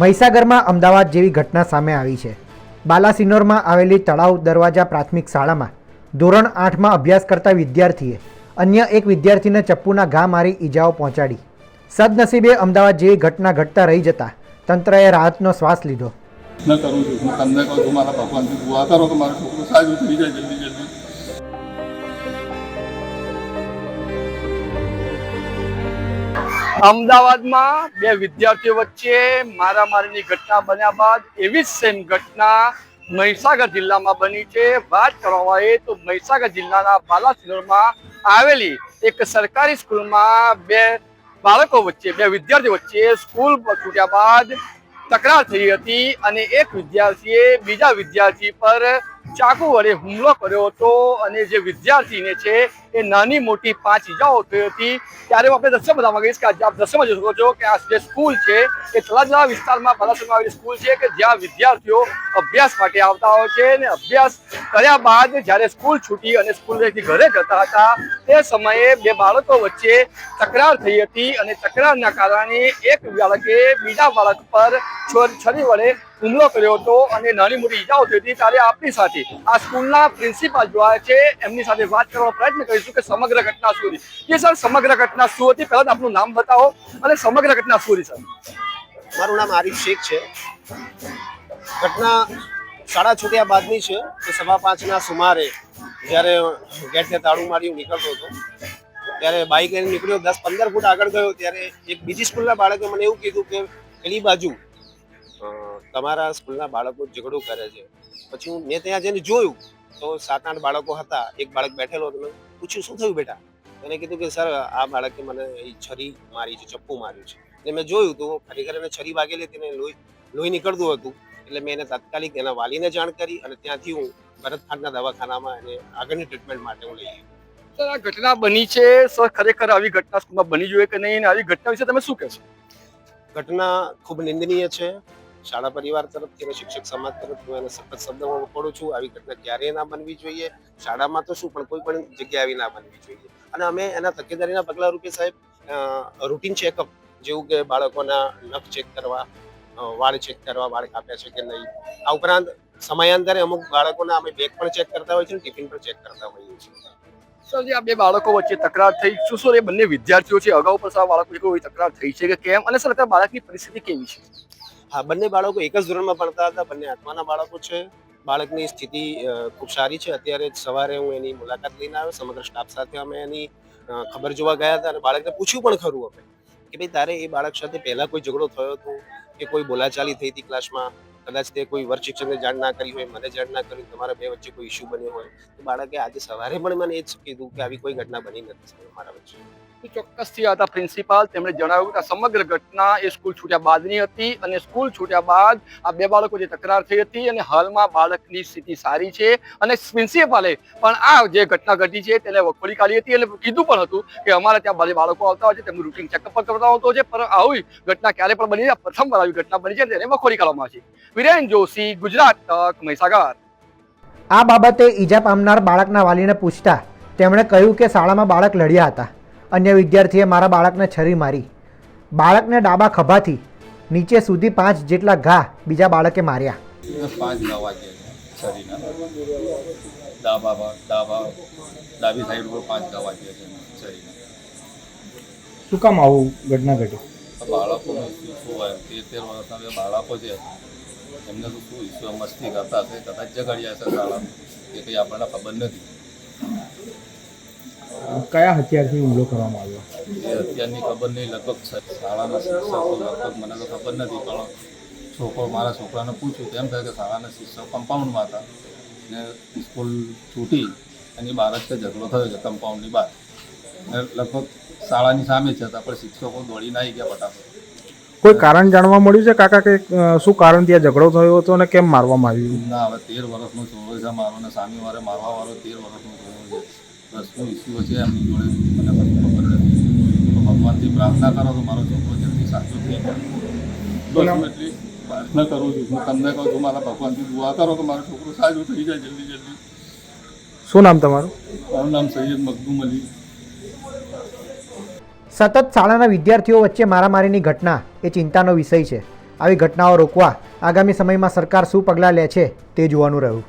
મહીસાગરમાં અમદાવાદ જેવી ઘટના સામે આવી છે. બાલાસિનોરમાં આવેલી તળાવ દરવાજા પ્રાથમિક શાળામાં ધોરણ આઠમાં અભ્યાસ કરતા વિદ્યાર્થીએ અન્ય એક વિદ્યાર્થીને ચપ્પુના ઘા મારી ઈજાઓ પહોંચાડી. સદનસીબે અમદાવાદ જેવી ઘટના ઘટતા રહી જતા તંત્રએ રાહતનો શ્વાસ લીધો. કરું છું. તમને કહું છું, મારા ભગવાનથી કરો કે મારો થઈ જાય, જલ્દી અમદાવાદમાં બે વિદ્યાર્થીઓ વચ્ચે મારામારીની ઘટના બન્યા બાદ એવી જ સેમ ઘટના મહીસાગર જિલ્લામાં બની છે. વાત કરવામાં આવે તો મહીસાગર જિલ્લાના બાલાસિનોરમાં આવેલી એક સરકારી સ્કૂલમાં બે બાળકો વચ્ચે, બે વિદ્યાર્થીઓ વચ્ચે સ્કૂલ છૂટ્યા બાદ તકરાર થઈ હતી અને એક વિદ્યાર્થીએ બીજા વિદ્યાર્થી પર ચાકુ વડે હુમલો કર્યો હતો અને જે વિદ્યાર્થીને છે એ નાની મોટી પાંચ ઈજાઓ થઈ હતી. ત્યારે આપણે દ્રશ્ય બતાવવા માંગીશ કે આપ દ્રશ્યમાં જોઈ શકો છો કે આ જે સ્કૂલ છે એ તળાજા વિસ્તારમાં બાલાસરમાં આવેલી સ્કૂલ છે કે જ્યાં વિદ્યાર્થીઓ અભ્યાસ માટે આવતા હોય છે અને અભ્યાસ કર્યા બાદ જ્યારે સ્કૂલ છૂટી અને સ્કૂલથી ઘરે જતા હતા, તે સમયે બે બાળકો વચ્ચે તકરાર થઈ હતી અને તકરારના કારણે એક બાળકે બીજા બાળક પર છરી વડે હુમલો કર્યો હતો અને નાની મોટી ઈજાઓ થઈ હતી ત્યારે આપણી સાથે આ સ્કૂલના પ્રિન્સિપાલ જો છે, એમની સાથે વાત કરવાનો પ્રયત્ન કરીશું કે સમગ્ર ઘટના શું હતી. કે સર, સમગ્ર ઘટના શું હતી? પહેલાં આપનું નામ બતાવો અને સમગ્ર ઘટના શું હતી, સર? મારું નામ આરિફ શેખ છે. ઘટના શાળા છૂટ્યા બાદની છે કે સવા પાંચના સુમારે જ્યારે ગેટને તાળું મારી નીકળતો હતો, ત્યારે બાઇક લઈને નીકળ્યો, દસ પંદર ફૂટ આગળ ગયો, ત્યારે એક બીજી સ્કૂલના બાળકે મને એવું કીધું કે પેલી બાજુ તમારા સ્કૂલના બાળકો ઝઘડો કરે છે. પછી હું મેં ત્યાં જઈને જોયું તો સાત આઠ બાળકો હતા. એક બાળક બેઠેલો હતો. મેં પૂછ્યું શું થયું બેટા? એને કીધું કે સર આ બાળકે મને એ છરી મારી છે ચપ્પુ માર્યું છે. એટલે મેં જોયું તો ખરેખર એને છરી વાગેલી હતી ને લોહી લોહી નીકળતું હતું. એટલે મેં એને તાત્કાલિક એના વાલીને જાણ કરી અને ત્યાંથી હું ભરતખાંડના દવાખાનામાં એને આગળની ટ્રીટમેન્ટ માટે હું લઈ ગયો. સર આ ઘટના બની છે? સર ખરેખર આવી ઘટના સ્કૂલમાં બની જોઈએ કે નહીં? અને આવી ઘટના વિશે તમે શું કહેશો? ઘટના ખૂબ નિંદનીય છે. શાળા પરિવાર તરફથી અને શિક્ષક સમાજ તરફથી હું એને સખત શબ્દોમાં વખોડું છું. આવી ઘટના ક્યારેય ના બનવી જોઈએ. શાળામાં તો શું, પણ કોઈ પણ જગ્યાએ આવી ના બનવી જોઈએ. અને અમે એના તકેદારીના પગલા રૂપે સાહેબ રૂટીન ચેકઅપ જેવું કે બાળકોના નખ ચેક કરવા વાળ ચેક કરવા, વાળ કાપ્યા છે કે નહીં. આ ઉપરાંત સમયાંતરે અમુક બાળકોના અમે બેગ પણ ચેક કરતા હોઈએ છીએ ટિફિન પણ ચેક કરતા હોઈએ છીએ. સર આ બે બાળકો વચ્ચે તકરાર થઈ, શું સર, એ બંને વિદ્યાર્થીઓ છે? અગાઉ પણ સર બાળકો એવી તકરાર થઈ છે કે કેમ? અને સર, અત્યારે બાળકની પરિસ્થિતિ કેવી છે? હા, બંને બાળકો એક જ ધોરણમાં ભણતા હતા, બંને આત્માના બાળકો છે. બાળકની સ્થિતિ ખૂબ સારી છે. અત્યારે સવારે હું એની મુલાકાત લઈને આવ્યો. સમગ્ર સ્ટાફ સાથે અમે એની ખબર જોવા ગયા હતા અને બાળકને પૂછ્યું પણ ખરું અમે કે ભાઈ, તારે એ બાળક સાથે પહેલા કોઈ ઝઘડો થયો હતો કે કોઈ બોલાચાલી થઈ હતી ક્લાસમાં? કદાચ તે કોઈ વર્ગ શિક્ષકને જાણ ના કરી હોય, મને જાણ ના કરી તમારા બે વચ્ચે કોઈ ઇસ્યુ બન્યો હોય? તો બાળકે આજે સવારે પણ મને એ જ કીધું કે આવી કોઈ ઘટના બની નથી મારા વચ્ચે. તો ચોક્કસથી હતા પ્રિન્સિપાલ તેમણે જણાવ્યું કે આ સમગ્ર ઘટના એ સ્કૂલ છૂટ્યા બાદની હતી અને સ્કૂલ છૂટ્યા બાદ આ બે બાળકો જે તકરાર થઈ હતી અને હાલમાં બાળકની સ્થિતિ સારી છે અને પ્રિન્સિપાલે પણ આ જે ઘટના ઘટી છે તેને વખોડી કાઢી હતી એટલે કીધું પણ હતું કે અમારે ત્યાં બાળકો આવતા હોય છે, તેમનું રૂટીન ચેકઅપ પણ કરતા હોતો છે, પણ આવી ઘટના ક્યારે પણ બની પ્રથમ વાર આવી ઘટના બની છે તેને વખોડી કાઢવામાં આવી છે. વિરેન જોશી, ગુજરાત તક, મહીસાગર. આ બાબતે ઈજા પામનાર બાળકના વાલીને પૂછતા તેમણે કહ્યું કે શાળામાં બાળક લડ્યા હતા. અન્ય વિદ્યાર્થીએ મારા બાળકને છરી મારી. બાળકને ડાબા ખભાથી નીચે સુધી પાંચ જેટલા ઘા બીજા બાળકે માર્યા. પાંચ વાગ્યા છે ડાબા ડાબા ડાબી સાઈડ ઉપર પાંચ નવ વાગ્યા છે શરીરના શું કામ આવું ઘટના ઘટી? બાળકોનો શું હોય? તેર વર્ષના બે બાળકો છે. એમને તો શું મસ્તી કરતા હશે કદાચ ઝઘડ્યા હશે શાળામાં. એ કંઈ આપણને ખબર નથી. કયા હથિયારથી હુમલો કરવામાં આવ્યો? એ અત્યારની ખબર નહીં લગભગ શાળાના શિક્ષકો લગભગ મને તો ખબર નથી પણ છોકરો મારા છોકરાને પૂછ્યું તેમ થાય કે શાળાના શિક્ષક કમ્પાઉન્ડમાં હતા. ને સ્કૂલ છૂટી એની બહાર જ ઝઘડો થયો છે કમ્પાઉન્ડની બહાર. ને લગભગ શાળાની સામે છે હતા પણ શિક્ષકો દોડીને આવી ગયા ફટાફટ. કોઈ કારણ જાણવા મળ્યું છે કાકા કે શું કારણ ત્યાં ઝઘડો થયો હતો અને કેમ મારવામાં આવ્યું? ના હવે તેર વર્ષનો છોકરો છે મારો ને સામે વારે મારવા વાળો તેર વર્ષનો છોકરો છે. શું ઇસ્યુ છે એમની જોડે મને કશું ખબર નથી. તો ભગવાનથી પ્રાર્થના કરો તો મારો છોકરો જલ્દી સાચો થઈ જાય. બસ એટલી પ્રાર્થના કરું છું. હું તમને કહું છું મારા ભગવાનથી દુઆ કરો તો મારો છોકરો સાજો થઈ જાય જલ્દી જલ્દી. શું નામ તમારું? મારું નામ સૈયદ મકદુમ અલી. સતત શાળાના વિદ્યાર્થીઓ વચ્ચે મારામારીની ઘટના એ ચિંતાનો વિષય છે. આવી ઘટનાઓ રોકવા આગામી સમયમાં સરકાર શું પગલાં લે છે તે જોવાનું રહ્યું.